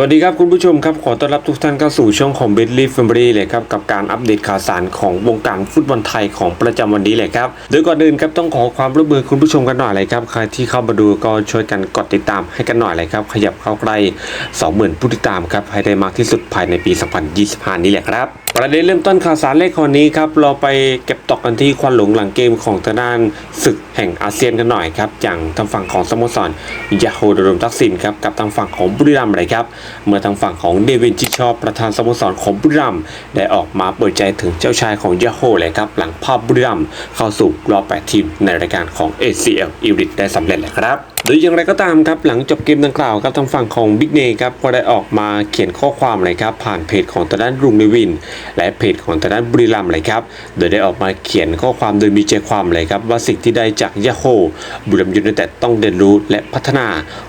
สวัสดีครับคุณผู้ชมครับ ขอต้อนรับทุกท่านเข้าสู่ช่องของ b e t l y Family เลยครับกับการอัปเดตข่าวสารของวงการฟุตบอลไทยของประจำวันนี้เลยครับโดยก่อนอื่นครับต้องขอความร่วมมือคุณผู้ชมกันหน่อยเลยครับใครที่เข้ามาดูก็ช่วยกันกดติดตามให้กันหน่อยเลยครับขยับเข้าใกล้ 20,000 ผู้ติดตามครับให้ได้มากที่สุดภายในปี 2025 นี้แหละครับ ประเด็นเริ่มต้นข่าวสารเลขคนนี้ครับเราไปเก็บตกกันที่ควันหลงหลังเกมของทางด้านศึกแห่งอาเซียนกันหน่อยครับอย่างทางฝั่งของสโมสรยาโฮดรมทักษิณครับกับทางฝั่งของบุรีรัมย์เลยครับเมื่อทางฝั่งของเดวินชิชอบประธานสโมสรของบุรีรัมย์ได้ออกมาเปิดใจถึงเจ้าชายของยาโฮเลยครับหลังภาพบุรีรัมย์เข้าสู่รอบ8ทีมในรายการของ ACL e l i t ได้สำเร็จเลยครับ โดยอย่างไรก็ตามครับหลังจบเกมดังกล่าวครับทางฝั่งของบิ๊กเนครับก็ได้ออกมาเขียนข้อความเลยครับผ่านเพจของตาด้านรุงเนวิน และเพจของตาด้านบุรีรัมเลยครับโดยได้ออกมาเขียนข้อความโดยมีใจความเลยครับว่าสิ่งที่ได้จากยาโฮบุรีรัมยูไนเต็ดต้องเรียนรู้และพัฒนา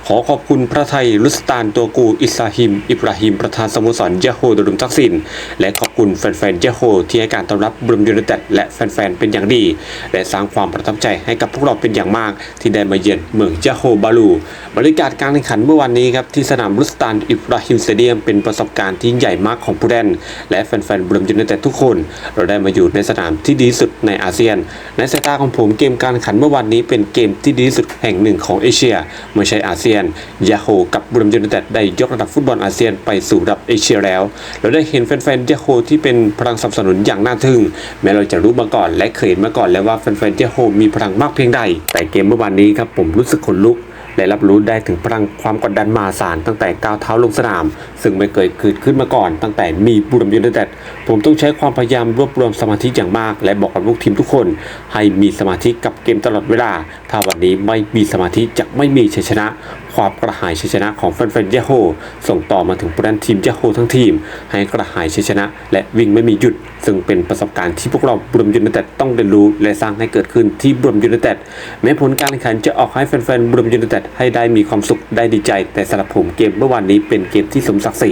ขอขอบคุณพระไทยรุสตานตัวกูอิสราฮิม อิบราฮิมประธานสโมสรยาโฮดรุมทักษิณและขอบคุณแฟนๆยาโฮที่ให้การต้อนรับบุรีรัมยูไนเต็ดและแฟนๆเป็นอย่างดี และสร้างความประทับใจให้กับพวกเราเป็นอย่างมาก ที่ได้มาเยือนเมืองยาโฮบาลูบรรยากาศการแข่งขันเมื่อวันนี้ครับที่สนามรุสตานอิบราฮิมสเตเดียมเป็นประสบการณ์ที่ใหญ่มากของผู้เล่น และแฟนๆบุรีรัมยูไนเต็ดทุกคน เราได้มาอยู่ในสนามที่ดีสุดในอาเซียน ในสายตาของผมเกมการแข่งขันเมื่อวันนี้เป็นเกมที่ดีสุดแห่งหนึ่งของเอเชียไม่ใช่อาเซียนยาโฮกับบุรีรัมยูไนเต็ดได้ยกระดับฟุตบอลอาเซียนไปสู่ระดับเอเชียแล้ว เราได้เห็นแฟนๆยาโฮที่เป็นพลังสนับสนุนอย่างน่าทึ่ง แม้เราจะรู้มาก่อนและเคยเห็นมาก่อนแล้วว่าแฟนๆยาโฮมีพลังมากเพียงใด แต่เกมเมื่อวานนี้ครับผมรู้สึกขนลุก ได้รับรู้ได้ถึงพลังความกดดันมหาศาลตั้งแต่ก้าวเท้าลงสนาม ซึ่งไม่เคยเกิดขึ้นมาก่อน ตั้งแต่มีบุรีรัมย์ยูไนเต็ดผมต้องใช้ความพยายามรวบรวมสมาธิอย่างมาก และบอกกับลูกทีมทุกคน ให้มีสมาธิกับเกมตลอดเวลา ถ้าวันนี้ไม่มีสมาธิจะไม่มีชัยชนะความกระหายชัยชนะของแฟนๆยาโฮส่งต่อมาถึงผู้เล่นทีมยาโฮทั้งทีม ให้กระหายชัยชนะ และวิ่งไม่มีหยุด ซึ่งเป็นประสบการณ์ที่พวกเราบุรมย์ยูไนเต็ดต้องเรียนรู้และสร้างให้เกิดขึ้นที่บุรมย์ยูไนเต็ดแม้ผลการแข่งขันจะออกให้แฟนๆบุรมย์ยูไนเต็ดให้ได้มีความสุขได้ดีใจ แต่สำหรับผมเกมเมื่อวานนี้เป็นเกมที่สมศักดิ์ศรี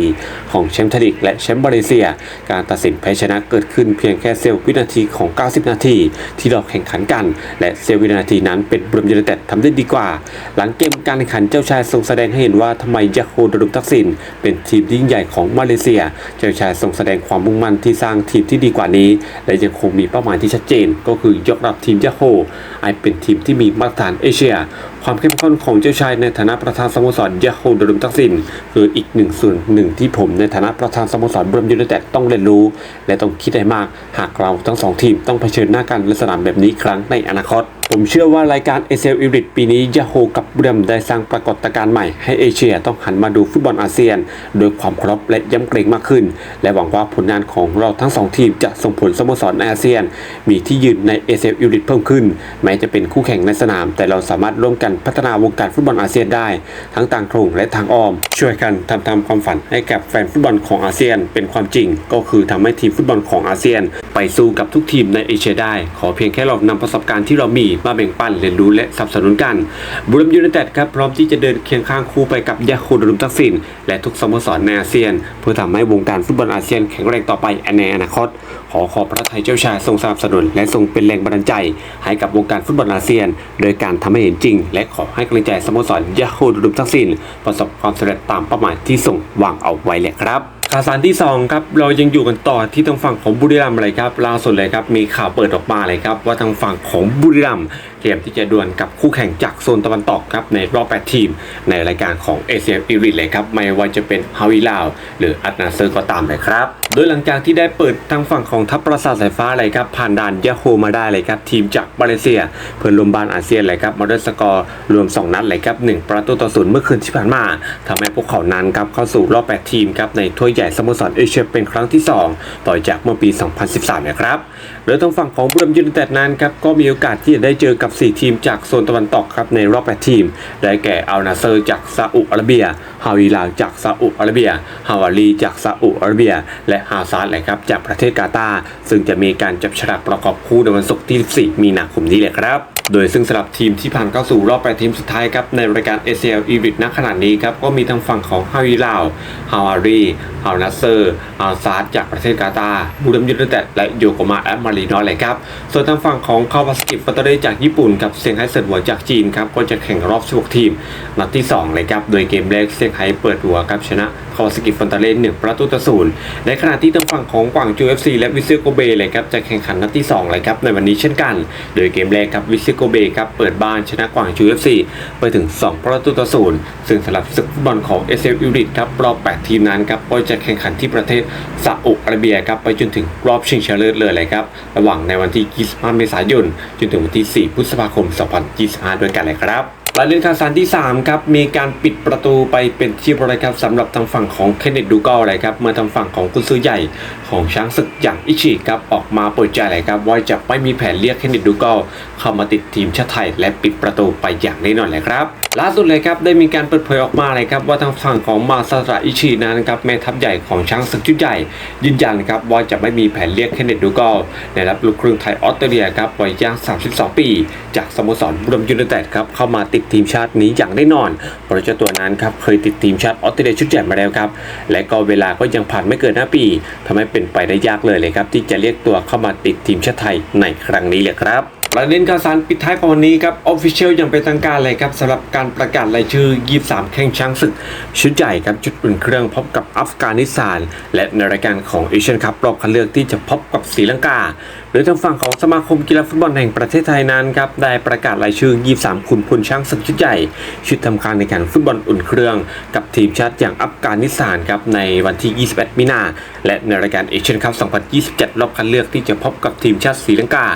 ของแชมป์ทลีกและแชมป์มาเลเซีย การตัดสินแพ้ชนะเกิดขึ้นเพียงแค่เซลล์วินาทีของ 90 นาที ที่เราแข่งขันกัน และเซลล์วินาทีนั้นเป็นบุรมย์ยูไนเต็ดทำได้ดีกว่า หลังเกมการแข่งขันเจ้าชายทรงแสดงให้เห็นว่าทำไมยาโฮดรุมทักษิณเป็นทีมที่ยิ่งใหญ่ของมาเลเซีย เจ้าชายทรงแสดงความมุ่งมั่นที่สร้างทีมที่ดีกว่านี้ และยังคงมีเป้าหมายที่ชัดเจน ก็คือยกระดับทีมยาโฮให้เป็นทีมที่มีมาตรฐานเอเชีย ความเข้มข้นของเจ้าชายในฐานะประธานสโมสรยาโฮดรุมทักษิณคืออีกหนึ่งส่วนหนึ่งที่ผมในฐานะประธานสโมสรบรมยูไนเต็ดต้องเรียนรู้ และต้องคิดให้มาก หากเราทั้งสองทีมต้องเผชิญหน้ากันในสนามแบบนี้ครั้งในอนาคต ผมเชื่อว่ารายการ a อ l e l i t ปีนี้ยาโฮกับบุรีรัมได้สร้างปรากฏการณ์ใหม่ให้เอเชียต้องหันมาดูฟุตบอลอาเซียน โดยความเคารพและย้ำเกรงมากขึ้น และหวังว่าผลงานของเราทั้งสองทีมจะส่งผลสโมสรในอาเซียน มีที่ยืนใน a อ l e l i t เพิ่มขึ้น แม้จะเป็นคู่แข่งในสนาม แต่เราสามารถร่วมกันพัฒนาวงการฟุตบอลอาเซียนได้ ทั้งทางตรงและทางอ้อม ช่วยกันทำตามความฝันให้กับแฟนฟุตบอลของอาเซียนเป็นความจริง ก็คือทำให้ทีมฟุตบอลของอาเซียน ไปสู้กับทุกทีมในเอเชียได้ ขอเพียงแค่เรานำประสบการณ์ที่เรามีมาแบ่งปันเรียนรู้และสนับสนุนกันบุรีรัมย์ยูไนเต็ดครับพร้อมที่จะเดินเคียงข้างคู่ไปกับยาคูดรุมทักษิณและทุกสโมสรในอาเซียน เพื่อทำให้วงการฟุตบอลอาเซียนแข็งแรงต่อไปในอนาคต ขอขอบพระทัยเจ้าชายทรงสนับสนุนและทรงเป็นแรงบันดาลใจ ให้กับวงการฟุตบอลอาเซียน โดยการทำให้เห็นจริง และขอให้กำลังใจสโมสรยาคูดรุมทักษิณประสบความสำเร็จตามเป้าหมายที่ทรงวางเอาไว้แหละครับ ข่าวสารที่ 2 ครับ เรายังอยู่กันต่อที่ทางฝั่งของบุรีรัมย์เลยครับล่าสุดเลยครับมีข่าวเปิดออกมาเลยครับว่าทางฝั่งของบุรีรัมย์เตรียมที่จะดวลกับคู่แข่งจากโซนตะวันตกครับในรอบ 8 ทีม ในรายการของเอเชียอีริทเลยครับ ไม่ว่าจะเป็นฮาวิลาว หรืออัตนาเซอร์ก็ตามเลยครับ โดยหลังจากที่ได้เปิดทางฝั่งของทัพปราสาทสายฟ้าเลยครับผ่านด่านยาโฮมาได้เลยครับทีมจากมาเลเซีย เพื่อนร่วมบ้านอาเซียนเลยครับมาด้วยสกอร์รวม 2 นัดเลยครับ1ประตูต่อศูนย์เมื่อคืนที่ผ่านมาทำให้พวกเขานั้นครับเข้าสู่รอบ 8 ทีมครับในถ้วยใหญ่สโมสรเอเชียเป็นครั้งที่ 2 ต่อจากเมื่อปี 2013 นะครับ โดยทางฝั่งของบุรีรัมยูไนเต็ดนั้นครับก็มีโอกาสที่จะได้เจอกับ 4 ทีมจากโซนตะวันตกครับในรอบ 8 ทีม ได้แก่อัลนาเซอร์จากซาอุอาระเบีย ฮาวิลาจากซาอุอาระเบีย ฮาวารีจากซาอุอาระเบีย และฮาซาร์ดเละครับจากประเทศกาตาร์ซึ่งจะมีการจับฉลากประกอบคู่ในวันศุกร์ที่ 14 มีนาคมนี้แหละครับ โดยซึ่งสำหรับทีมที่ผ่านเข้าสู่รอบแปดทีมสุดท้ายครับในรายการ ACL e v i t ณขณะนี้ครับก็มีทางฝั่งของฮาวิลาวฮาวารีฮาวนัสเซอร์ฮาวซาร์ดจากประเทศกาตาร์บูดัมยูไนเต็ดและโยโกมาแอตมารีนอสเลยครับ ส่วนทางฝั่งของคาวาสกิฟัตเตอร์จากญี่ปุ่นกับเซี่ยงไฮ้เซิร์หัวจากจีนครับก็จะแข่งรอบ16ทีมนัดที่สองเลยครับ โดยเกมแรกเซี่ยงไฮ้เปิดหัวครับชนะคาวาสกิฟันตาเล่หนึ่งประตูต่อศูนย์ในขณะที่ทางฝั่งของกวางจูเอฟซีและวิเซโกเบเลยครับจะแข่งขันนัดที่2เลยครับในวันนี้เช่นกัน โดยเกมแรกครับวิเซโกเบครับเปิดบ้านชนะกวางจูเอฟซีไปถึง 2 ประตูต่อศูนย์ซึ่งสำหรับศึกฟุตบอลของเอเซยูริตครับรอบ 8 ทีมนั้นครับก็จะแข่งขันที่ประเทศซาอุอาระเบียครับไปจนถึงรอบชิงชนะเลิศเลยเลยครับระหว่างในวันที่ 25 เมษายน จนถึงวันที่ 4 พฤษภาคม 2025 ด้วยกันเลยครับ รายเล่นข่าวสารที่ 3 ครับ มีการปิดประตูไปเป็นที่เรียบร้อยครับสำหรับทางฝั่งของเคนเนตดูกอลเลยครับเมื่อทางฝั่งของกุนซือใหญ่ของช้างศึกอย่างอิชิครับออกมาเปิดใจเลยครับว่าจะไม่มีแผนเรียกเคนเนตดูกอลเข้ามาติดทีมชาติไทย และปิดประตูไปอย่างแน่นอนเลยครับล่าสุดเลยครับได้มีการเปิดเผยออกมาเลยครับว่าทางฝั่งของมาซาตะอิชินั้นครับแม่ทัพใหญ่ของช้างศึกชุดใหญ่ ยืนยันครับว่าจะไม่มีแผนเรียกเคนเนตดูกอลในรับลูกครึ่งไทยออสเตรเลียครับวัยย่าง 32 ปี จากสโมสรบุรีรัมย์ยูไนเต็ดครับเข้ามาติดทีมชาตินี้อย่างแน่นอน เพราะเจ้าตัวนั้นครับเคยติดทีมชาติออสเตรเลียชุดใหญ่มาแล้วครับ และก็เวลาก็ยังผ่านไม่เกิน 5 ปีทำให้เป็นไปได้ยากเลยเลยครับ ที่จะเรียกตัวเข้ามาติดทีมชาติไทยในครั้งนี้เลยครับประเด็นข่าวสารปิดท้ายของวันนี้ครับออฟฟิเชียลยังเป็นทางการเลยครับสำหรับการประกาศรายชื่อ 23 แข่งช้างศึก ชุดใหญ่ครับจุดอุ่นเครื่องพบกับอัฟกานิสถาน และในรายการของเอเชียนคัพรอบคัดเลือกที่จะพบกับศรีลังกา ดยทางฝั่งของสมาคมกีฬาฟุตบอลแห่งประเทศไทยนั้นครับได้ประกาศรายชื่อ 23 ขุนพลช้างศึกชุดใหญ่ ชุดทำการในการฟุตบอลอุ่นเครื่อง กับทีมชาติอย่างอัฟกานิสถานครับในวันที่ 21 มีนา และในรายการเอเชียนคัพ 2027 รอบคัดเลือกที่จะพบกับทีมชาติศรีลังกา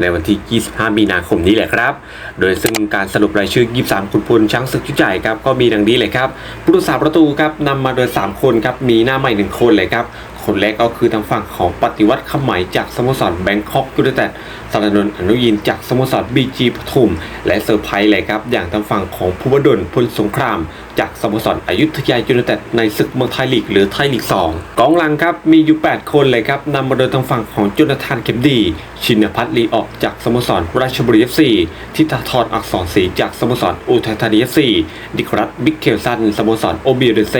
ในวันที่ 25 มีนาคมนี้แหละครับ โดยซึ่งการสรุปรายชื่อ 23 ขุนพลช้างศึกชุดใหญ่ครับก็มีดังนี้เลยครับผู้รักษาประตูครับนำมาโดย 3 คนครับมีหน้าใหม่ 1 คนเลยครับ คนแรกก็คือทางฝั่งของปฏิวัติขไหมจากสโมสรแบงคอกยูไนเต็ดสารนนท์อนุยินจากสโมสรบีจีปทุม และเซอร์ไพรส์เลยครับอย่างทางฝั่งของภูวดลพลสงคราม จากสโมสรอยุธยายูไนเต็ดในศึกเมืองไทยลีกหรือไทยลีก 2 กองหลังครับมีอยู่ 8 คนเลยครับนำมาโดยทางฝั่งของจุนทานเข็มดี ชินพัฒน์ลีออกจากสโมสรราชบุรีเอฟซีทิตาทรอักษรศรีจากสโมสรอุทัยธานีเอฟซีดิครัตบิ๊กเคลซันสโมสรโอเบียเดเซ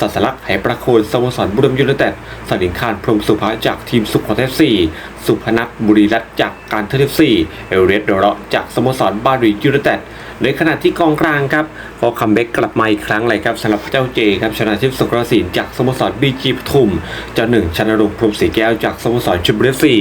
สัสลักษณ์ไหประโคนสโมสรบุรีรัมย์ยูไนเต็ดสลิงคารพรหมสุภาจากทีมสุขขอเทฟซีสุพนัทบุรีรัตน์จากการเทฟซีเอลเรสเดอร์จากสโมสรบารียูไนเต็ดในขณะที่กองกลางครับก็คัมแบ็กกลับมาอีกครั้งเลยครับสำหรับเจ้าเจครับชนะทิพย์สุกรศิลป์จากสโมสรบีจีปทุม เจ้าหนึ่งชนะรงพรหมศรีแก้วจากสโมสรชลบุรีเอฟซี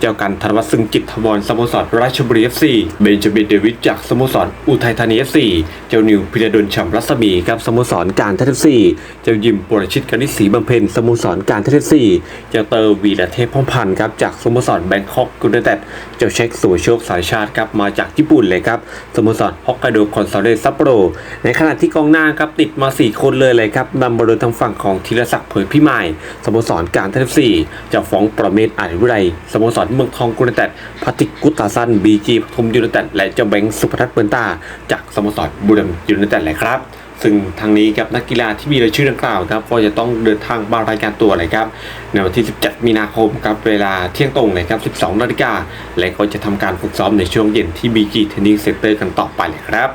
เจ้ากันธนวัฒน์ซึ่งจิตทวรสโมสรราชบุรีเอฟซีเบนจามินเดวิดจากสโมสรอุทัยธานีเอฟซีเจ้านิวพิรดลฉ่ำรัศมีครับสโมสรการเทฟซีเจ้ายิมปรชิตกนิษฐ์ศรีบำเพ็ญสโมสรการเทฟซีเจ้าเตอร์วีระเทพพ่อพันธ์ครับจากสโมสรแบงคอกยูไนเต็ดเจ้าเช็คสุวโชคสายชาติครับมาจากญี่ปุ่นเลยครับสโมสรฮอกไกโดคอนซาเดซัปโปโร ในขณะที่กองหน้าครับติดมา 4 คนเลยเลยครับนำโดยทางฝั่งของธีรศักดิ์เผยพิมายสโมสรการเทฟซีเจ้าฟ้องประเมศอาริวิไรสโมสรเมืองทองยูไนเต็ดพัติกุตตาซันบีจีปทุมยูไนเต็ดและเจ้าแบงค์สุพทัศน์เปินตาจากสโมสรบุรีรัมย์ยูไนเต็ดเลยครับ ซึ่งทางนี้ครับนักกีฬาที่มีรายชื่อดังกล่าวครับก็จะต้องเดินทางมารายการตัวเลยครับในวันที่ 17 มีนาคมครับเวลาเที่ยงตรงเลยครับ 12 นาฬิกา และก็จะทำการฝึกซ้อมในช่วงเย็นที่ BG Training Center กันต่อไปเลยครับ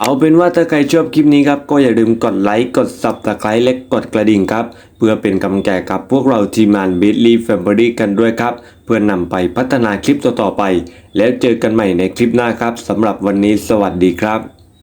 เอาเป็นว่าถ้าใครชอบคลิปนี้ครับ ก็อย่าลืมกดไลค์ กด subscribe และกดกระดิ่งครับ เพื่อเป็นกำลังใจกับพวกเราทีมงาน b i t l y Family กันด้วยครับ เพื่อนำไปพัฒนาคลิปต่อๆไป แล้วเจอกันใหม่ในคลิปหน้าครับสำหรับวันนี้สวัสดีครับ